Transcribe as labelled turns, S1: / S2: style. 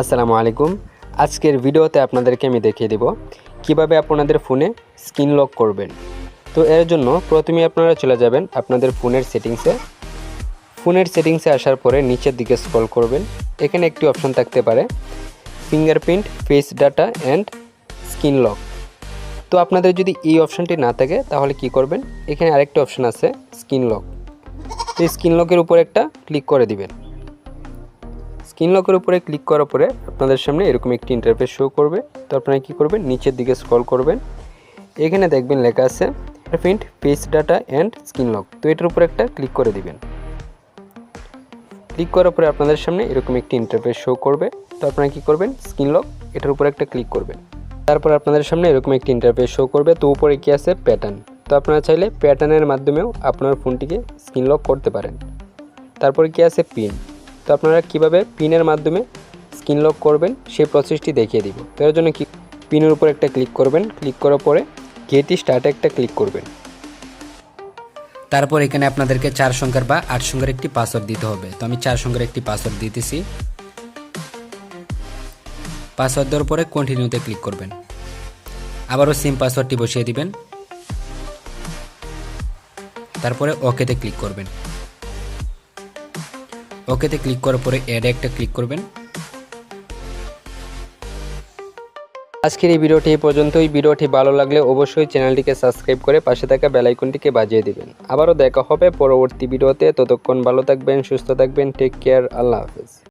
S1: আসসালামু আলাইকুম। আজকের ভিডিওতে আপনাদেরকে আমি দেখিয়ে দেব কীভাবে আপনাদের ফোনে স্ক্রিন লক করবেন। তো এর জন্য প্রথমে আপনারা চলে যাবেন আপনাদের ফোনের সেটিংসে। ফোনের সেটিংসে আসার পরে নিচের দিকে স্ক্রল করবেন। এখানে একটি অপশন থাকতে পারে fingerprint, face data and screen lock. তো আপনাদের যদি এই অপশানটি না থাকে তাহলে কি করবেন? এখানে আরেকটা অপশান আছে স্ক্রিন লক। তো স্ক্রিন লকের উপর একটা ক্লিক করে দিবেন। স্ক্রিন লকের উপরে ক্লিক করার পরে আপনাদের সামনে এরকম একটি ইন্টারফেস শো করবে। তো আপনারা কী করবেন? নিচের দিকে স্ক্রল করবেন। এখানে দেখবেন লেখা আছে print page data and screen lock তো এটার উপরে একটা ক্লিক করে দিবেন। ক্লিক করার পরে আপনাদের সামনে এরকম একটি ইন্টারফেস শো করবে। তো আপনারা কী করবেন? স্ক্রিন লক এটার উপরে একটা ক্লিক করবেন। তারপর আপনাদের সামনে এরকম একটি ইন্টারফেস শো করবে। তো উপরে কী আছে? প্যাটার্ন তো আপনারা চাইলে প্যাটার্নের মাধ্যমেও আপনার ফোনটিকে স্ক্রিন লক করতে পারেন। তারপরে কী আছে? পিন তো আপনারা কীভাবে পিনের মাধ্যমে স্ক্রিন লক করবেন, সেই প্রসেসটি দেখিয়ে দিব। তো এর জন্য কি পিনের উপর একটা ক্লিক করবেন। ক্লিক করার পরে গেটি স্টার্টে একটা ক্লিক করবেন।
S2: তারপর এখানে আপনাদেরকে চার সংখ্যার বা আট সংখ্যার একটি পাসওয়ার্ড দিতে হবে। তো আমি চার সংখ্যার একটি পাসওয়ার্ড দিতেছি। পাসওয়ার্ড দেওয়ার পরে কন্টিনিউতে ক্লিক করবেন। আবারও সিম পাসওয়ার্ডটি বসিয়ে দিবেন। তারপরে ওকেতে ক্লিক করবেন। ওকেতে ক্লিক করার পরে অ্যাডে একটা ক্লিক করবেন।
S1: আজকের এই ভিডিওটি এই পর্যন্তই। ভিডিওটি ভালো লাগলে অবশ্যই চ্যানেলটিকে সাবস্ক্রাইব করে পাশে থাকা বেল আইকনটিকে বাজিয়ে দিবেন। আবারও দেখা হবে পরবর্তী ভিডিওতে। ততক্ষণ ভালো থাকবেন, সুস্থ থাকবেন। টেক কেয়ার আল্লাহ হাফেজ।